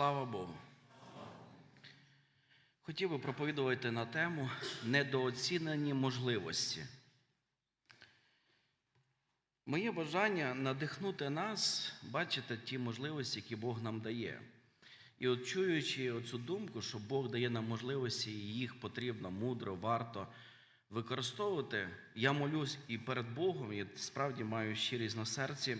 Слава Богу. Хотів би проповідувати на тему недооцінені можливості. Моє бажання надихнути нас, бачити ті можливості, які Бог нам дає. І от чуючи оцю думку, що Бог дає нам можливості, і їх потрібно мудро, варто використовувати, я молюсь і перед Богом, і справді маю щирість на серці,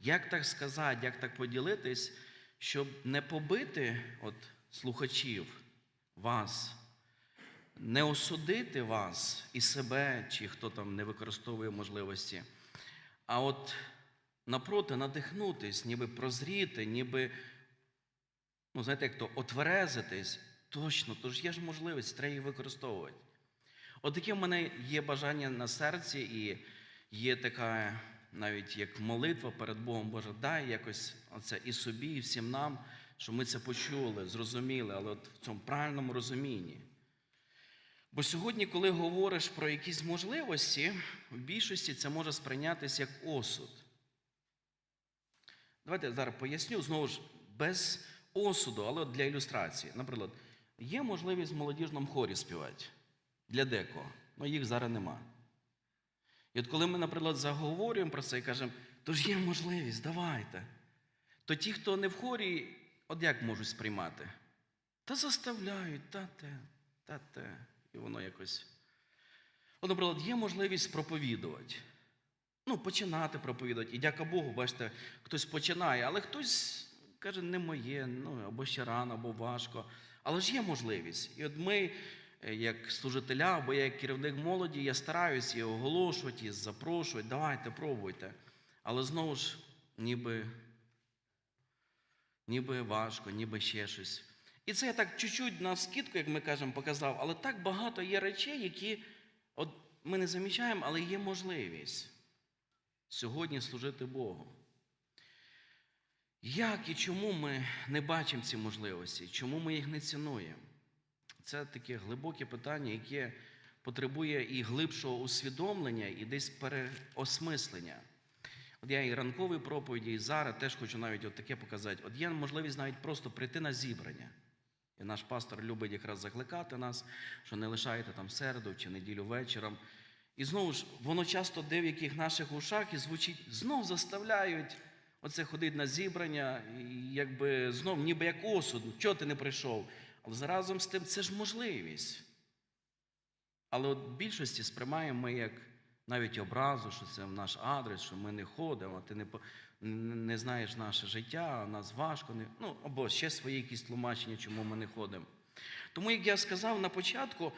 як так сказати, як так поділитись, щоб не побити от, слухачів, вас, не осудити вас і себе, чи хто там не використовує можливості, а от напроти надихнутись, ніби прозріти, ніби, ну, знаєте, як то отверезитись, точно, то ж є ж можливість, треба її використовувати. От таке в мене є бажання на серці, і є така навіть як молитва перед Богом, Боже, дай якось оце і собі, і всім нам, щоб ми це почули, зрозуміли, але от в цьому правильному розумінні. Бо сьогодні, коли говориш про якісь можливості, в більшості це може сприйнятися як осуд. Давайте я зараз поясню знову ж без осуду, але для ілюстрації. Наприклад, є можливість в молодіжному хорі співати для декого, але їх зараз нема. І от коли ми, наприклад, заговорюємо про це і кажемо, то ж є можливість, давайте. То ті, хто не в хорі, от як можуть сприймати? Та заставляють, та те, та те. І воно якось. От, наприклад, є можливість проповідувати. Ну, починати проповідувати. І дяка Богу, бачите, хтось починає, але хтось каже, не моє, ну, або ще рано, або важко. Але ж є можливість. І от ми, як служителя, або як керівник молоді, я стараюся її оголошувати, і запрошувати, давайте, пробуйте. Але знову ж, ніби, ніби важко, ніби ще щось. І це я так чуть-чуть на скидку, як ми кажемо, показав, але так багато є речей, які от ми не замічаємо, але є можливість сьогодні служити Богу. Як і чому ми не бачимо ці можливості? Чому ми їх не цінуємо? Це таке глибоке питання, яке потребує і глибшого усвідомлення, і десь переосмислення. От я і ранкові проповіді, і зараз теж хочу навіть от таке показати. От є можливість навіть просто прийти на зібрання. І наш пастор любить якраз закликати нас, що не лишайте там середу чи неділю вечором. І знову ж, воно часто в деяких наших ушах і звучить, знов заставляють оце ходити на зібрання, і якби знов, ніби як осуд, чого ти не прийшов. Але разом з тим це ж можливість. Але от в більшості сприймаємо ми як навіть образу, що це наш адрес, що ми не ходимо, ти не, не знаєш наше життя, нас важко, не, ну, або ще свої якісь тлумачення, чому ми не ходимо. Тому, як я сказав на початку,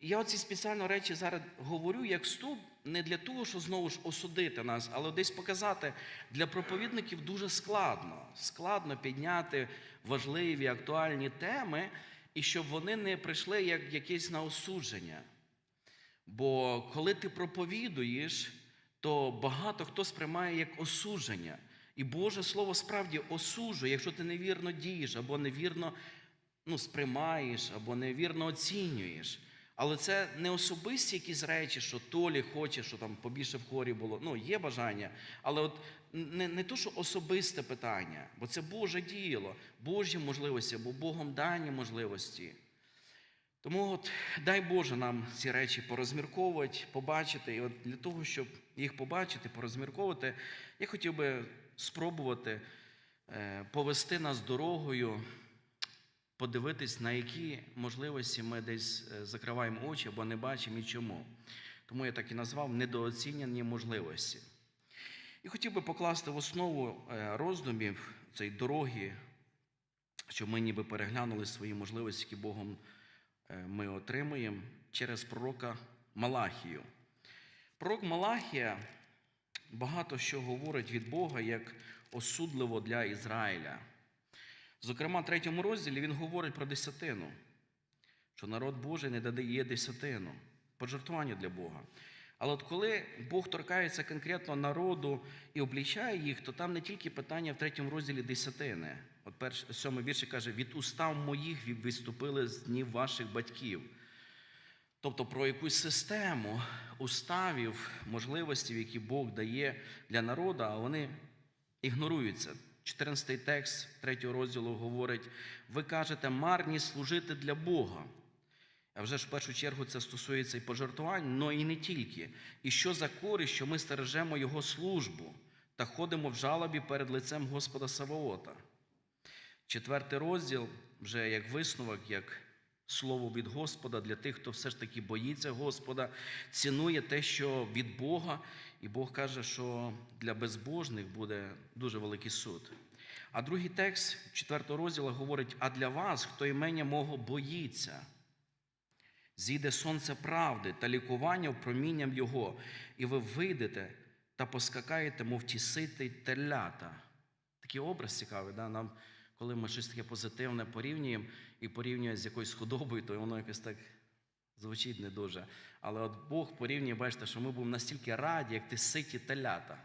я оці спеціально речі зараз говорю як вступ не для того, щоб знову ж осудити нас, але десь показати для проповідників дуже складно. Складно підняти важливі, актуальні теми, і щоб вони не прийшли як якесь на осудження. Бо коли ти проповідуєш, то багато хто сприймає як осудження. І Боже Слово справді осуджує, якщо ти невірно дієш, або невірно ну, сприймаєш, або невірно оцінюєш. Але це не особисті якісь речі, що Толі хоче, що там побільше в хорі було. Ну, є бажання, але от не, не то, що особисте питання, бо це Боже діло, Божі можливості, або Богом дані можливості. Тому от дай Боже нам ці речі порозмірковувати, побачити. І от для того, щоб їх побачити, порозмірковувати, я хотів би спробувати е, повести нас дорогою, подивитись, на які можливості ми десь е, закриваємо очі або не бачимо і чому. Тому я так і назвав недооцінені можливості. І хотів би покласти в основу е, роздумів цієї дороги, щоб ми ніби переглянули свої можливості, які Богом е, ми отримуємо через пророка Малахію. Пророк Малахія багато що говорить від Бога як осудливо для Ізраїля. Зокрема, в третьому розділі він говорить про десятину, що народ Божий не додає десятину, пожертвування для Бога. Але от коли Бог торкається конкретно народу і облічає їх, то там не тільки питання в третьому розділі десятини. От перш, сьомий вірші каже: від устав моїх ви виступили з днів ваших батьків. Тобто про якусь систему уставів, можливостей, які Бог дає для народу, а вони ігноруються. 14 текст 3 розділу говорить: ви кажете, марні служити для Бога. А вже ж в першу чергу це стосується і пожертвувань, але і не тільки. І що за користь, що ми стережемо Його службу та ходимо в жалобі перед лицем Господа Саваота. Четвертий розділ, вже як висновок, як слово від Господа для тих, хто все ж таки боїться Господа, цінує те, що від Бога, і Бог каже, що для безбожних буде дуже великий суд. А другий текст четвертого розділу говорить: а для вас, хто імення мого боїться, зійде сонце правди та лікування промінням Його, і ви вийдете та поскакаєте, мов ті сити телята. Такий образ цікавий, да? нам, коли ми щось таке позитивне порівнюємо і порівнюємо з якоюсь худобою, то воно якось так звучить не дуже. Але от Бог порівнює, бачите, що ми будемо настільки раді, як ті ситі телята.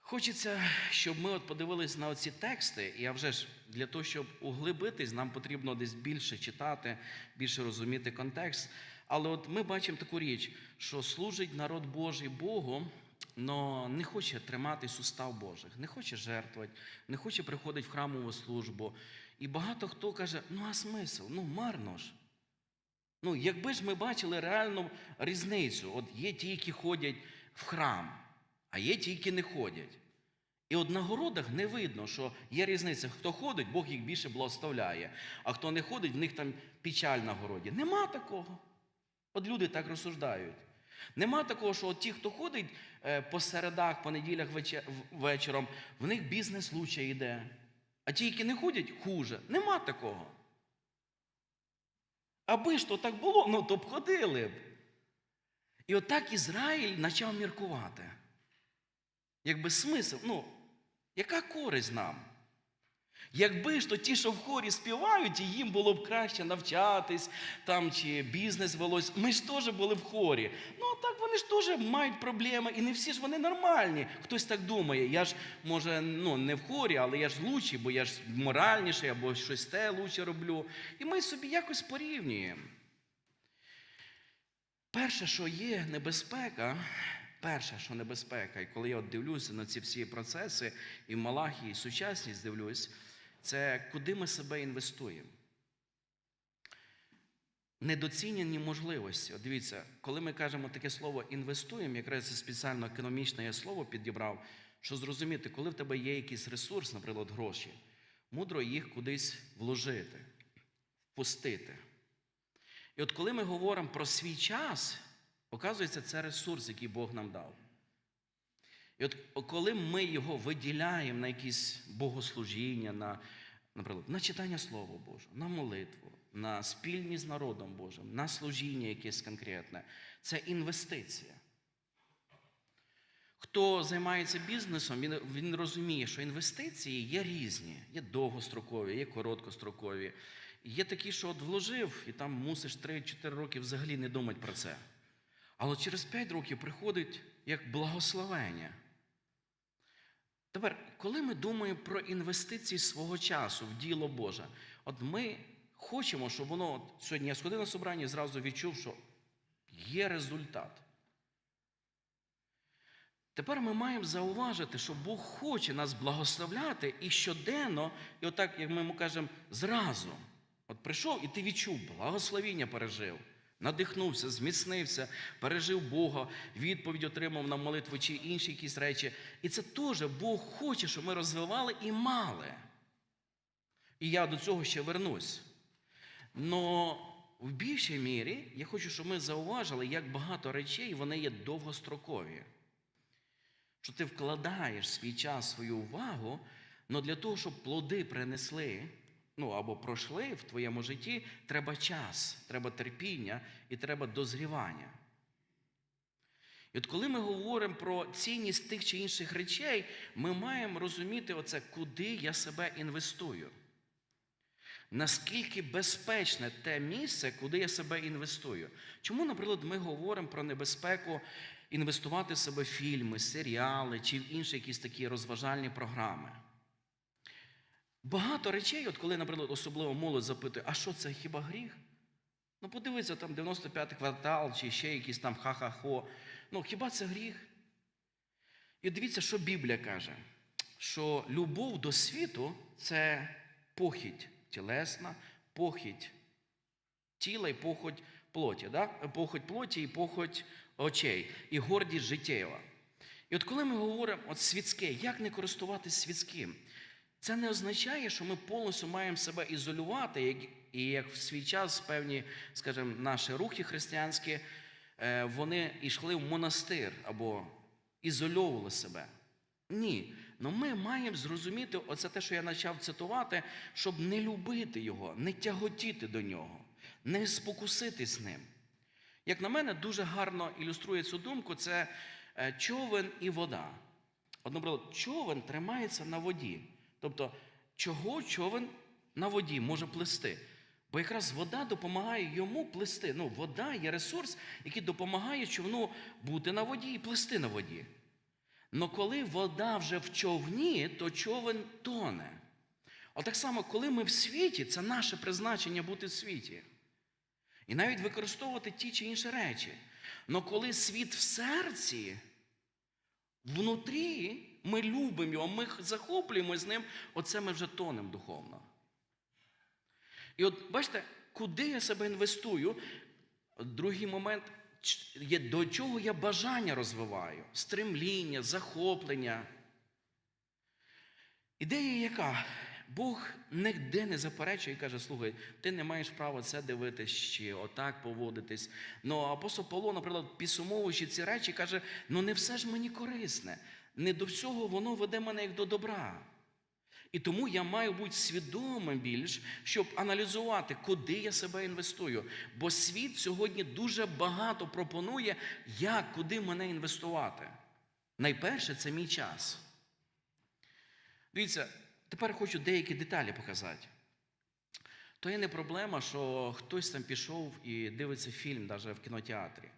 Хочеться, щоб ми от подивились на оці тексти, і а вже ж для того, щоб углибитись, нам потрібно десь більше читати, більше розуміти контекст. Але от ми бачимо таку річ, що служить народ Божий Богу, але не хоче триматись устав Божих, не хоче жертвувати, не хоче приходити в храмову службу. І багато хто каже: ну а смисл? Ну марно ж. Ну, якби ж ми бачили реальну різницю, от є ті, які ходять в храм, а є ті, які не ходять. І от на городах не видно, що є різниця. Хто ходить, Бог їх більше благословляє, а хто не ходить, в них там печаль на городі. Нема такого. От люди так розсуждають. Нема такого, що от ті, хто ходить е, по середах, по неділях вечором, в них бізнес лучше йде. А ті, які не ходять, хуже. Нема такого. Аби ж то так було, ну то б ходили б. І отак Ізраїль почав міркувати. Якби смисл, ну, яка користь нам? Якби ж то ті, що в хорі співають, і їм було б краще навчатись, там чи бізнес велось, ми ж теж були в хорі. Ну, а так вони ж теж мають проблеми, і не всі ж вони нормальні. Хтось так думає. Я ж, може, ну, не в хорі, але я ж лучший, бо я ж моральніший, або щось те лучше роблю. І ми собі якось порівнюємо. Перше, що є небезпека, перше, що небезпека, і коли я от дивлюся на ці всі процеси, і в Малахії, і сучасність дивлюсь, це куди ми себе інвестуємо. Недоцінені можливості. От дивіться, коли ми кажемо таке слово інвестуємо, якраз це спеціально економічне я слово підібрав, що зрозуміти, коли в тебе є якийсь ресурс, наприклад, гроші, мудро їх кудись вложити, впустити. І от коли ми говоримо про свій час, оказується, це ресурс, який Бог нам дав. І от коли ми його виділяємо на якісь богослужіння, на, наприклад, на читання Слова Божого, на молитву, на спільність з народом Божим, на служіння якесь конкретне, це інвестиція. Хто займається бізнесом, він, він розуміє, що інвестиції є різні, є довгострокові, є короткострокові. Є такі, що от вложив, і там мусиш 3-4 роки взагалі не думати про це. Але через 5 років приходить як благословення. Тепер, коли ми думаємо про інвестиції свого часу в діло Боже, от ми хочемо, щоб воно от сьогодні я сходив на собрання і зразу відчув, що є результат. Тепер ми маємо зауважити, що Бог хоче нас благословляти і щоденно, і отак, як ми йому кажемо, зразу. От прийшов і ти відчув, благословіння пережив, надихнувся, зміцнився, пережив Бога, відповідь отримав на молитву чи інші якісь речі. І це теж Бог хоче, щоб ми розвивали і мали. І я до цього ще вернусь. Но в більшій мірі я хочу, щоб ми зауважили, як багато речей вони є довгострокові. Що ти вкладаєш свій час, свою увагу, але для того, щоб плоди принесли, ну або пройшли в твоєму житті, треба час, треба терпіння і треба дозрівання. І от коли ми говоримо про цінність тих чи інших речей, ми маємо розуміти, оце, куди я себе інвестую. Наскільки безпечне те місце, куди я себе інвестую? Чому, наприклад, ми говоримо про небезпеку інвестувати в себе в фільми, серіали чи в інші якісь такі розважальні програми? Багато речей, от коли, наприклад, особливо молодь запитує, а що це хіба гріх? Ну, подивися, там 95-й квартал чи ще якийсь там ха-ха-хо. Ну, хіба це гріх? І дивіться, що Біблія каже, що любов до світу це похідь тілесна, похідь тіла і похоть плоті, да? похоть плоті і похоть очей, і гордість життєва. І от коли ми говоримо от світське, як не користуватись світським, це не означає, що ми повністю маємо себе ізолювати, і як в свій час певні, скажімо, наші рухи християнські, е, вони йшли в монастир або ізольовували себе. Ні. Ну ми маємо зрозуміти оце те, що я почав цитувати, щоб не любити його, не тяготіти до нього, не спокуситись ним. Як на мене, дуже гарно ілюструє цю думку, це е, човен і вода. Наприклад, човен тримається на воді. Тобто, чого човен на воді може плисти? Бо якраз вода допомагає йому плисти. Ну, вода є ресурс, який допомагає човну бути на воді і плисти на воді. Но коли вода вже в човні, то човен тоне. А так само, коли ми в світі, це наше призначення бути в світі. І навіть використовувати ті чи інші речі. Но коли світ в серці, внутрі ми любимо його, ми захоплюємося з ним, оце ми вже тонемо духовно. І от бачите, куди я себе інвестую? Другий момент, до чого я бажання розвиваю, стремління, захоплення. Ідея яка? Бог ніде не заперечує і каже, слухай, ти не маєш права це дивитись чи отак поводитись. Ну, апостол Павло, наприклад, підсумовуючи ці речі, каже: ну не все ж мені корисне, не до всього воно веде мене як до добра. І тому я маю бути свідомим більш, щоб аналізувати, куди я себе інвестую. Бо світ сьогодні дуже багато пропонує, як, куди мене інвестувати. Найперше це мій час. Дивіться, тепер хочу деякі деталі показати. То є не проблема, що хтось там пішов і дивиться фільм навіть в кінотеатрі.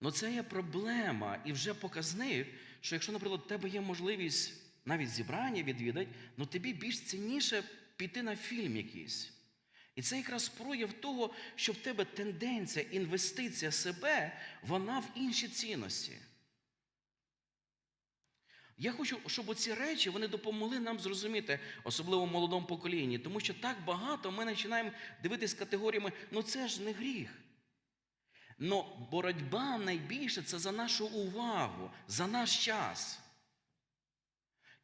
Ну це є проблема і вже показник, що якщо, наприклад, у тебе є можливість навіть зібрання відвідати, ну тобі більш цінніше піти на фільм якийсь. І це якраз прояв того, що в тебе тенденція, інвестиція себе, вона в інші цінності. Я хочу, щоб оці речі вони допомогли нам зрозуміти, особливо в молодому поколінні, тому що так багато ми починаємо дивитись категоріями, ну це ж не гріх. Но боротьба найбільше це за нашу увагу, за наш час.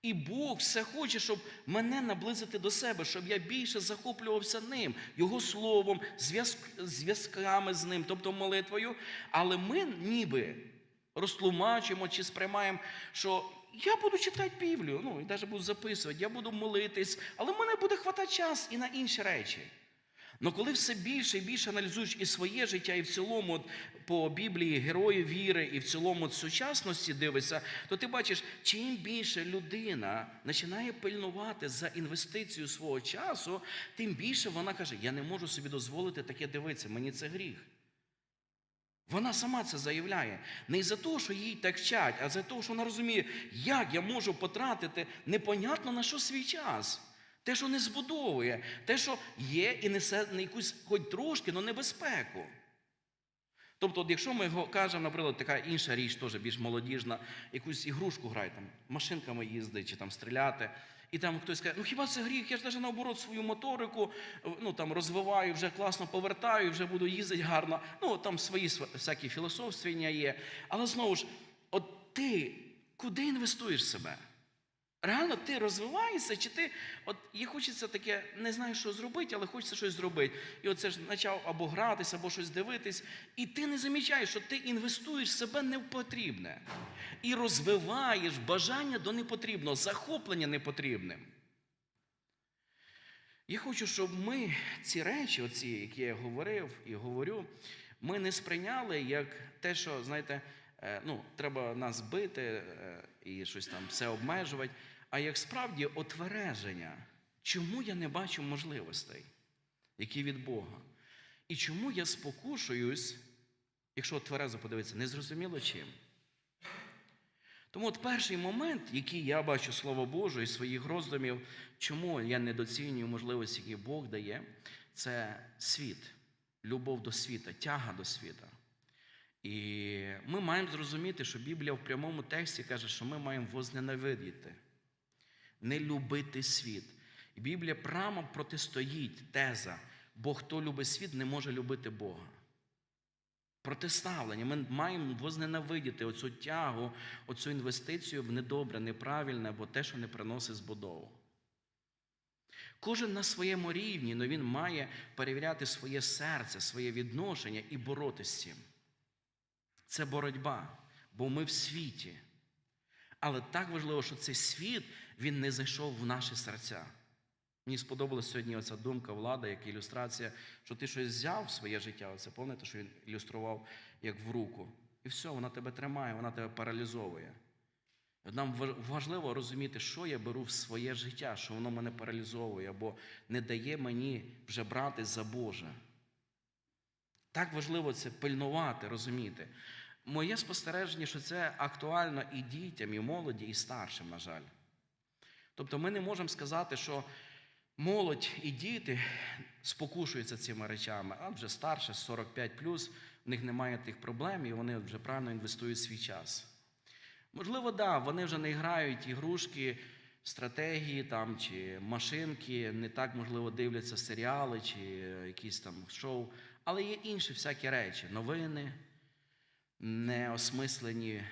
І Бог все хоче, щоб мене наблизити до себе, щоб я більше захоплювався ним, Його словом, зв'язк- зв'язками з ним, тобто молитвою. Але ми ніби розтлумачуємо чи сприймаємо, що я буду читати Біблію, ну і навіть буду записувати, я буду молитись, але в мене буде хватати час і на інші речі. Но коли все більше і більше аналізуєш і своє життя, і в цілому от, по Біблії героїв віри, і в цілому сучасності дивишся, то ти бачиш, чим більше людина починає пильнувати за інвестицію свого часу, тим більше вона каже: Я не можу собі дозволити таке дивитися, мені це гріх. Вона сама це заявляє. Не за те, що їй так вчать, а за те, що вона розуміє, як я можу потратити непонятно на що свій час. Те, що не збудовує, те, що є і несе на якусь хоч трошки, але небезпеку. Тобто, от якщо ми кажемо, наприклад, така інша річ, теж більш молодіжна, якусь ігрушку грає, там, машинками їздить чи там стріляти, і там хтось каже, ну хіба це гріх? Я ж навіть наоборот свою моторику ну, там, розвиваю, вже класно повертаю, вже буду їздити гарно. Ну, там свої св- всякі філософствення є. Але знову ж, от ти куди інвестуєш себе? Реально ти розвиваєшся, чи ти, от є хочеться таке, не знаю, що зробити, але хочеться щось зробити. І оце ж почав або гратися, або щось дивитись, і ти не замічаєш, що ти інвестуєш себе не в потрібне. І розвиваєш бажання до непотрібного, захоплення непотрібним. Я хочу, щоб ми ці речі, оці, які я говорив і говорю, ми не сприйняли як те, що, знаєте, е, ну, треба нас бити е, і щось там все обмежувати, а як справді отвереження, чому я не бачу можливостей, які від Бога. І чому я спокушуюсь, якщо тверезо подивитися, незрозуміло чим. Тому от перший момент, який я бачу Слово Боже і своїх роздумів, чому я недоцінюю можливості, які Бог дає, це світ, любов до світа, тяга до світа. І ми маємо зрозуміти, що Біблія в прямому тексті каже, що ми маємо возненавидіти, не любити світ. І Біблія прямо протистоїть теза, бо хто любить світ, не може любити Бога. Протиставлення. Ми маємо возненавидіти оцю тягу, оцю інвестицію в недобре, неправильне або те, що не приносить збудову. Кожен на своєму рівні, але він має перевіряти своє серце, своє відношення і боротися з цим. Це боротьба, бо ми в світі. Але так важливо, що цей світ він не зайшов в наші серця. Мені сподобалася сьогодні оця думка влада, як ілюстрація, що ти щось взяв в своє життя, оце пам'ятаєте, що він ілюстрував як в руку. І все, вона тебе тримає, вона тебе паралізовує. Нам важливо розуміти, що я беру в своє життя, що воно мене паралізовує або не дає мені вже брати за Боже. Так важливо це пильнувати, розуміти. Моє спостереження, що це актуально і дітям, і молоді, і старшим, на жаль. Тобто ми не можемо сказати, що молодь і діти спокушуються цими речами, а вже старше, 45 в них немає тих проблем, і вони вже правильно інвестують свій час. Можливо, да, вони вже не грають ігрушки, стратегії там, чи машинки, не так, можливо, дивляться серіали чи якісь там шоу, але є інші всякі речі, новини, неосмислені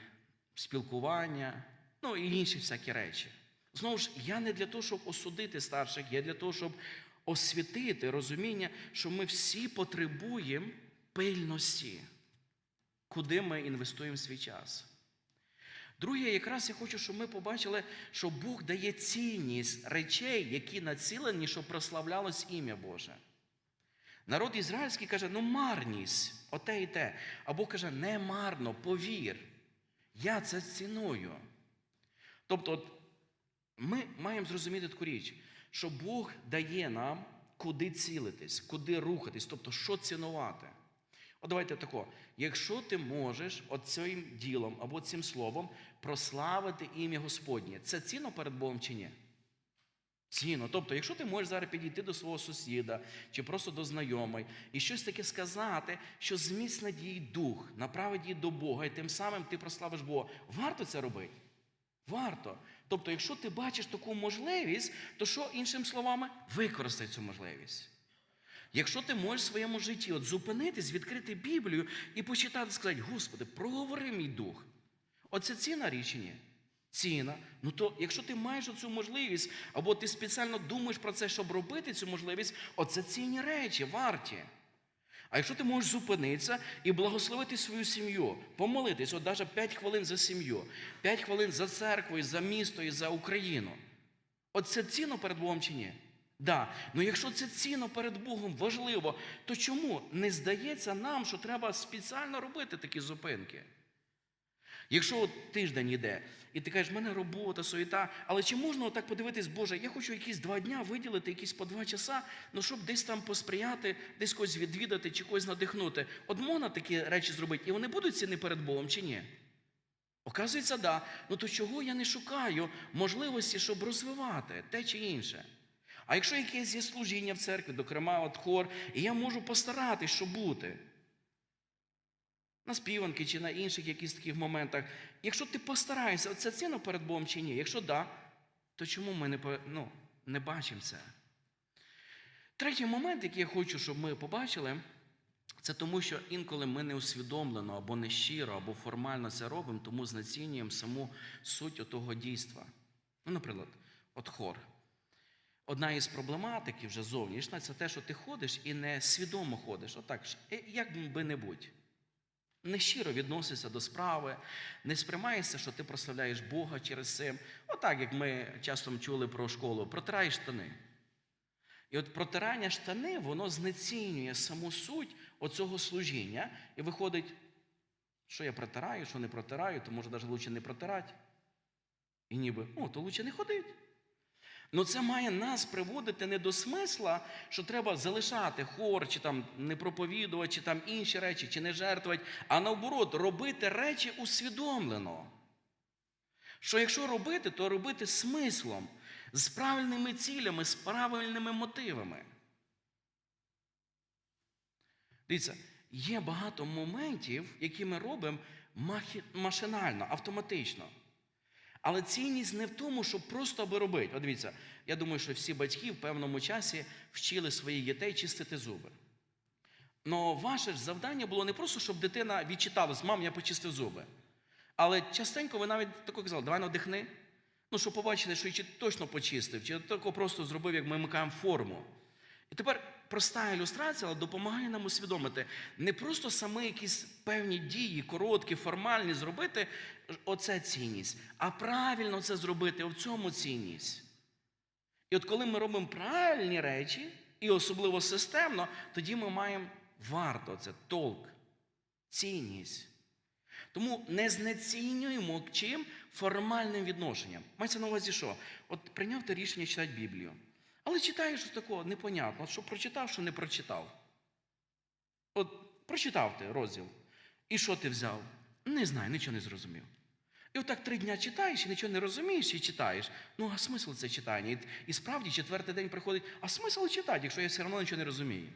спілкування, ну і інші всякі речі. Знову ж, я не для того, щоб осудити старших, я для того, щоб освітити розуміння, що ми всі потребуємо пильності, куди ми інвестуємо свій час. Друге, якраз я хочу, щоб ми побачили, що Бог дає цінність речей, які націлені, щоб прославлялось ім'я Боже. Народ ізраїльський каже, ну марність, оте і те. А Бог каже, не марно, повір. Я це ціную. Тобто, от, ми маємо зрозуміти таку річ, що Бог дає нам, куди цілитись, куди рухатись, тобто, що цінувати. От давайте тако. Якщо ти можеш оцим ділом або цим словом прославити ім'я Господнє, це цінно перед Богом чи ні? Цінно. Тобто, якщо ти можеш зараз підійти до свого сусіда чи просто до знайомої і щось таке сказати, що зміцне дій дух, направить її до Бога, і тим самим ти прославиш Бога, варто це робити? Варто. Тобто, якщо ти бачиш таку можливість, то що іншими словами? Використай цю можливість. Якщо ти можеш в своєму житті от зупинитись, відкрити Біблію і почитати, сказати, Господи, проговори мій дух. Оце ціна ні? Ціна. Ну то, якщо ти маєш цю можливість, або ти спеціально думаєш про це, щоб робити цю можливість, оце цінні речі, варті. А якщо ти можеш зупинитися і благословити свою сім'ю, помолитись, от навіть 5 хвилин за сім'ю, 5 хвилин за церкву, за місто і за Україну. От це цінно перед Богом чи ні? Да. Ну якщо це цінно перед Богом важливо, то чому не здається нам, що треба спеціально робити такі зупинки? Якщо от тиждень йде, і ти кажеш, в мене робота, суєта, але чи можна отак подивитись, Боже, я хочу якісь два дня виділити, якісь по два часа, ну щоб десь там посприяти, десь когось відвідати чи когось надихнути. От можна такі речі зробити, і вони будуть ціни перед Богом чи ні? Оказується, да. Ну то чого я не шукаю можливості, щоб розвивати те чи інше? А якщо якесь є служіння в церкві, докрема от хор, і я можу постаратись, щоб бути. На співанки чи на інших якісь таких моментах. Якщо ти постараєшся, це цінно перед Богом чи ні? Якщо да, то чому ми не, ну, не бачимо це? Третій момент, який я хочу, щоб ми побачили, це тому, що інколи ми не усвідомлено або не щиро, або формально це робимо, тому знецінюємо саму суть того дійства. Ну, наприклад, от хор. Одна із проблематики вже зовнішня, це те, що ти ходиш і не свідомо ходиш. Отак, е, як би не будь. Нещиро відносишся до справи, не сприймаєшся, що ти прославляєш Бога через це. Отак, як ми часто чули про школу, протирай штани. І от протирання штани, воно знецінює саму суть оцього служіння. І виходить, що я протираю, що не протираю, то може навіть краще не протирати. І ніби, о, то краще не ходить. Ну це має нас приводити не до смисла, що треба залишати хор, чи там не проповідувати, чи там інші речі, чи не жертвувати, а наоборот, робити речі усвідомлено. Що якщо робити, то робити смислом, з правильними цілями, з правильними мотивами. Дивіться, є багато моментів, які ми робимо машинально, автоматично. Але цінність не в тому, щоб просто аби робити. От дивіться, я думаю, що всі батьки в певному часі вчили своїх дітей чистити зуби. Но ваше ж завдання було не просто, щоб дитина відчиталась, мам, я почистив зуби. Але частенько ви навіть тако казали, давай надихни. Ну, щоб побачити, що чи точно почистив, чи тако просто зробив, як ми вмикаємо форму. І тепер проста ілюстрація але допомагає нам усвідомити не просто саме якісь певні дії, короткі, формальні зробити, оце цінність, а правильно це зробити, в цьому цінність. І от коли ми робимо правильні речі, і особливо системно, тоді ми маємо варто це толк, цінність. Тому не знецінюємо чим формальним відношенням. Мається на увазі, що? От прийняв ти рішення читати Біблію. Але читаєш що такого непонятно, що прочитав, що не прочитав. От прочитав ти розділ. І що ти взяв? Не знаю, нічого не зрозумів. І отак три дня читаєш і нічого не розумієш і читаєш. Ну, а смисл це читання? І, і справді четвертий день приходить, а смисл читати, якщо я все одно нічого не розумію.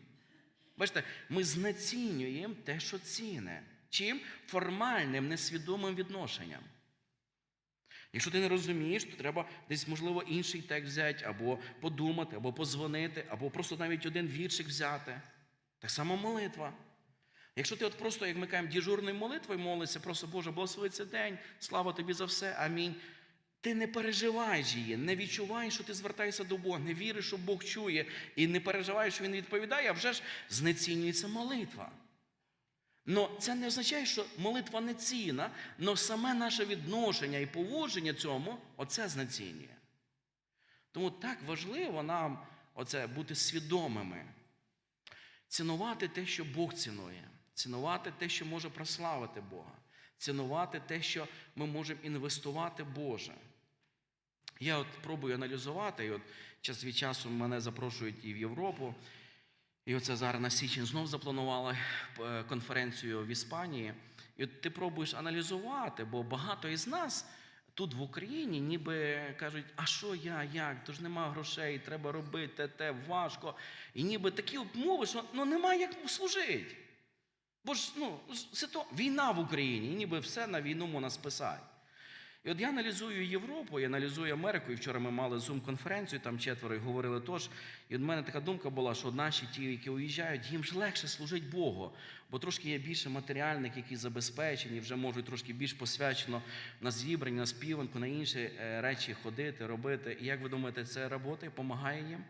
Бачите, ми знецінюємо те, що ціне. Чим? Формальним, несвідомим відношенням. Якщо ти не розумієш, то треба десь, можливо, інший текст взяти, або подумати, або позвонити, або просто навіть один віршик взяти. Так само молитва. Якщо ти от просто, як ми кажемо, діжурною молитвою молишся, просто Боже, благослови цей день, слава тобі за все, амінь. Ти не переживаєш її, не відчуваєш, що ти звертаєшся до Бога, не віриш, що Бог чує, і не переживаєш, що Він відповідає, а вже ж знецінюється молитва. Но це не означає, що молитва не цінна, але саме наше відношення і поводження цьому оце знецінює. Тому так важливо нам оце бути свідомими, цінувати те, що Бог цінує, цінувати те, що може прославити Бога, цінувати те, що ми можемо інвестувати Боже. Я от пробую аналізувати, і от час від часу мене запрошують і в Європу. І оце зараз на січень знов запланували е, конференцію в Іспанії. І от ти пробуєш аналізувати, бо багато із нас тут в Україні ніби кажуть, а що я, як? То ж нема грошей, треба робити те, те, важко. І ніби такі умови, що ну, немає як служити. Бо ж ну, війна в Україні, і ніби все на війну можна списати. І от я аналізую Європу, я аналізую Америку, і вчора ми мали зум-конференцію, там четверо і говорили тож. І от мене така думка була, що наші ті, які уїжджають, їм ж легше служити Богу, бо трошки є більше матеріальних, які забезпечені, вже можуть трошки більш посвячено на зібрання, на співанку, на інші е, речі ходити, робити. І як ви думаєте, це робота допомагає їм?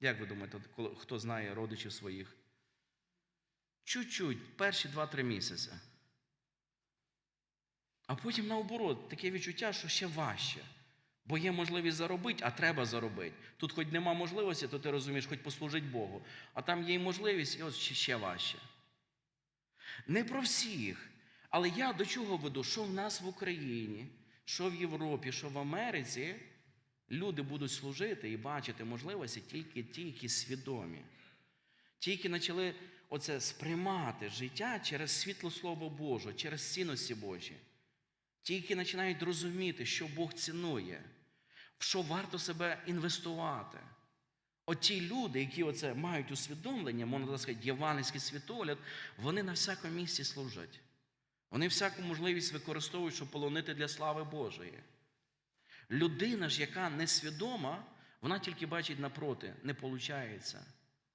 Як ви думаєте, хто знає родичів своїх? Чуть-чуть, перші 2-3 місяці. А потім наоборот, таке відчуття, що ще важче. Бо є можливість заробити, а треба заробити. Тут хоч нема можливості, то ти розумієш, хоч послужити Богу. А там є і можливість, і от ще, важче. Не про всіх. Але я до чого веду? Що в нас в Україні, що в Європі, що в Америці, люди будуть служити і бачити можливості тільки ті, які свідомі. Ті, які почали оце сприймати життя через світло Слова Божого, через цінності Божі. Ті, які починають розуміти, що Бог цінує, в що варто себе інвестувати. От ті люди, які оце мають усвідомлення, можна так сказати, євангельський світогляд, вони на всякому місці служать. Вони всяку можливість використовують, щоб полонити для слави Божої. Людина ж, яка несвідома, вона тільки бачить напроти, не виходить,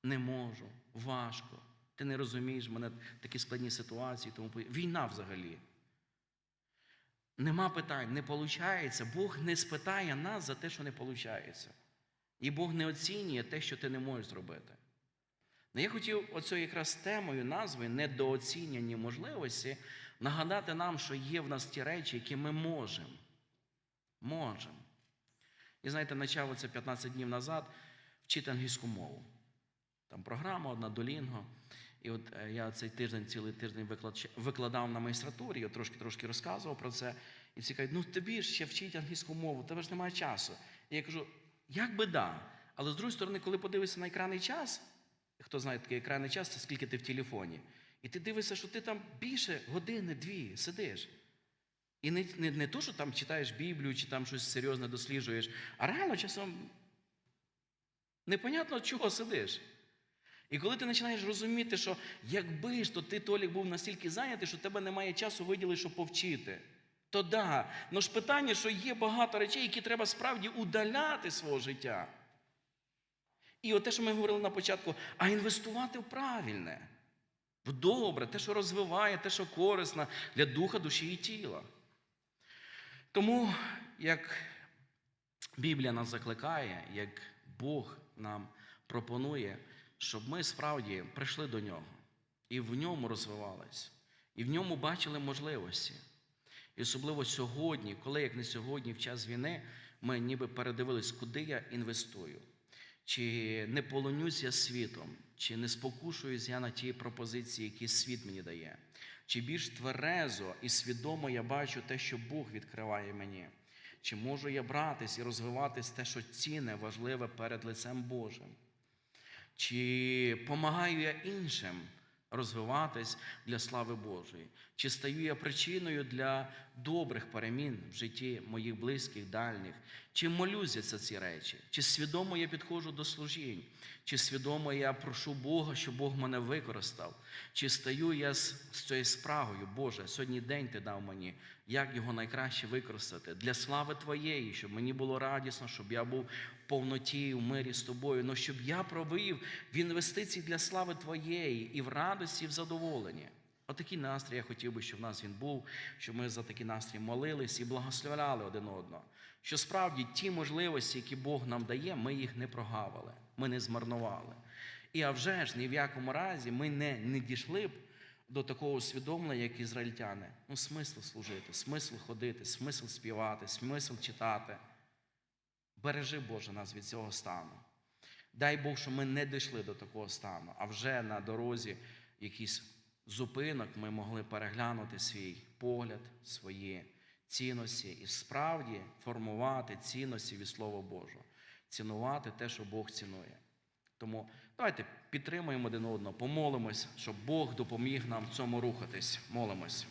не можу, важко. Ти не розумієш, мене такі складні ситуації, тому війна взагалі. Нема питань, не виходить. Бог не спитає нас за те, що не виходить. І Бог не оцінює те, що ти не можеш зробити. Ну, я хотів оцю якраз темою, назвою недооцінені можливості нагадати нам, що є в нас ті речі, які ми можемо. Можемо. І знаєте, почав це 15 днів назад вчити англійську мову. Там програма одна Долінго. І от е, я цей тиждень, цілий тиждень викладав на майстратурі, я трошки-трошки розказував про це. І всі кажуть, ну тобі ж ще вчить англійську мову, тебе ж немає часу. І я кажу, як би да. Але з другої сторони, коли подивишся на екранний час, хто знає такий екранний час, це скільки ти в телефоні. І ти дивишся, що ти там більше години, дві сидиш. І не, не, не то, що там читаєш Біблію чи там щось серйозне досліджуєш, а реально часом непонятно, чого сидиш. І коли ти починаєш розуміти, що якби ж то ти Толік був настільки зайнятий, що тебе немає часу виділити, щоб повчити, то да. Ну ж питання, що є багато речей, які треба справді удаляти свого життя. І от те, що ми говорили на початку, а інвестувати в правильне, в добре, те, що розвиває, те, що корисно для духа, душі і тіла. Тому, як Біблія нас закликає, як Бог нам пропонує, щоб ми справді прийшли до нього. І в ньому розвивались, і в ньому бачили можливості. І особливо сьогодні, коли як не сьогодні, в час війни, ми ніби передивились, куди я інвестую. Чи не полонюсь я світом, чи не спокушуюсь я на ті пропозиції, які світ мені дає, чи більш тверезо і свідомо я бачу те, що Бог відкриває мені, чи можу я братись і розвиватись те, що цінне, важливе перед лицем Божим, чи помагаю я іншим розвиватись для слави Божої, чи стаю я причиною для добрих перемін в житті моїх близьких, дальніх, чи молюся за ці речі, чи свідомо я підходжу до служінь, чи свідомо я прошу Бога, щоб Бог мене використав, чи стаю я з, з цією спрагою, Боже, сьогодні день ти дав мені, як його найкраще використати? Для слави Твоєї, щоб мені було радісно, щоб я був в повноті, в мирі з тобою, але щоб я провів в інвестиції для слави Твоєї і в радості, і в задоволенні. Отакий настрій я хотів би, щоб в нас він був, щоб ми за такий настрій молились і благословляли один одного. Що справді ті можливості, які Бог нам дає, ми їх не прогавили, ми не змарнували. І а вже ж ні в якому разі ми не, не дійшли б до такого усвідомлення, як ізраїльтяни. Ну, смисл служити, смисл ходити, смисл співати, смисл читати. Бережи, Боже, нас від цього стану. Дай Бог, щоб ми не дійшли до такого стану, а вже на дорозі якийсь зупинок ми могли переглянути свій погляд, свої цінності і справді формувати цінності від Слова Божого, цінувати те, що Бог цінує. Тому давайте підтримуємо один одного, помолимось, щоб Бог допоміг нам в цьому рухатись. Молимось.